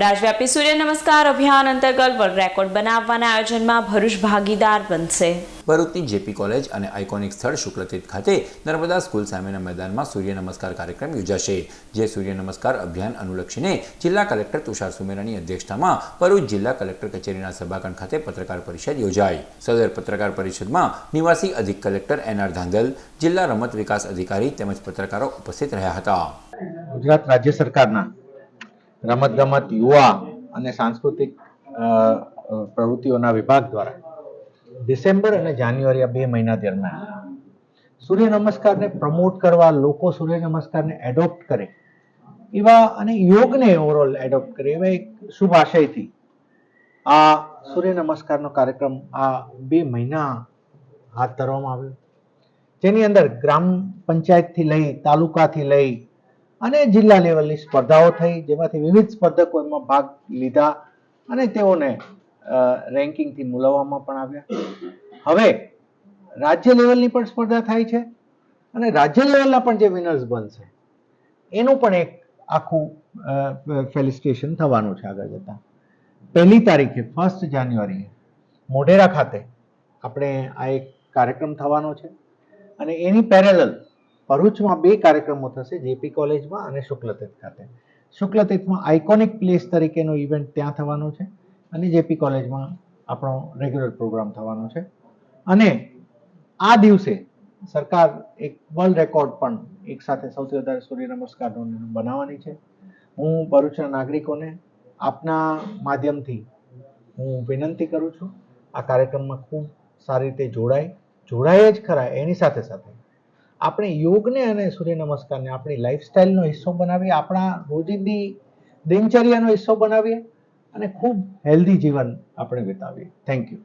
રાજવ્યાપી સૂર્ય નમસ્કાર અભિયાન અંતર્ગત વર્લ્ડ રેકોર્ડ બનાવવાના આયોજનમાં ભરૂચ ભાગીદાર બનશે. ભરૂચની જેપી કોલેજ અને આઇકોનિક સ્થળ શુક્લતીર્થ ખાતે નર્મદા સ્કૂલ સામેના મેદાનમાં સૂર્ય નમસ્કાર કાર્યક્રમ યોજાશે જે સૂર્ય નમસ્કાર અભિયાન અનુલક્ષીને જિલ્લા કલેક્ટર તુષાર સુમેરાની અધ્યક્ષતામાં ભરૂચ જિલ્લા કલેક્ટર કચેરીના સભાખંડ ખાતે પત્રકાર પરિષદ યોજાઈ. સદર પત્રકાર પરિષદમાં નિવાસી અધિક કલેક્ટર એન આર ધાંધલ જિલ્લા રમત વિકાસ અધિકારી તેમજ પત્રકારો ઉપસ્થિત રહ્યા હતા. ગુજરાત રાજ્ય સરકારના રમતગમત, યુવા અને સાંસ્કૃતિક પ્રવૃત્તિઓના વિભાગ દ્વારા. ડિસેમ્બર અને જાન્યુઆરી આ બે મહિના દરમિયાન સૂર્ય નમસ્કારને પ્રમોટ કરવા, લોકો સૂર્ય નમસ્કારને એડોપ્ટ કરે. એવા અને યોગને ઓવરઓલ એડોપ્ટ કરે, એવા એક શુભ આશયથી આ સૂર્ય નમસ્કારનો કાર્યક્રમ આ બે મહિના હાથ ધરવામાં આવ્યો. જેની અંદર ગ્રામ પંચાયતથી લઈ, તાલુકાથી લઈ અને જિલ્લા લેવલની સ્પર્ધાઓ થઈ, જેમાંથી વિવિધ સ્પર્ધકો એમાં ભાગ લીધા અને તેઓને રેન્કિંગથી મૂલવવામાં પણ આવ્યા. હવે, રાજ્ય લેવલની પણ સ્પર્ધા થાય છે અને રાજ્ય લેવલના પણ જે વિનર્સ બનશે, એનું પણ એક આખું ફેલિસ્ટેશન થવાનું છે આગળ જતાં. પહેલી તારીખે ફર્સ્ટ જાન્યુઆરીએ, મોઢેરા ખાતે આપણે આ એક કાર્યક્રમ થવાનો છે અને એની પેરેલલ ભરૂચમાં બે કાર્યક્રમો થશે જેપી કોલેજમાં અને શુક્લતીર્થ ખાતે. શુક્લતીર્થમાં આઇકોનિક પ્લેસ તરીકેનો ઇવેન્ટ ત્યાં થવાનો છે અને જેપી કોલેજમાં આપણો રેગ્યુલર પ્રોગ્રામ થવાનો છે. અને આ દિવસે સરકાર એક વર્લ્ડ રેકોર્ડ પણ એક સાથે સૌથી વધારે સૂર્ય નમસ્કારનો બનાવવાની છે. હું ભરૂચના નાગરિકોને આપના માધ્યમથી હું વિનંતી કરું છું, આ કાર્યક્રમમાં ખૂબ સારી રીતે જોડાય. જોડાય જ ખરા એની સાથે સાથે આપણે યોગને અને સૂર્ય નમસ્કારને આપણી લાઈફસ્ટાઈલનો હિસ્સો બનાવીએ, આપણા રોજિંદી દિનચર્યાનો હિસ્સો બનાવીએ અને ખૂબ હેલ્ધી જીવન આપણે વિતાવીએ. Thank you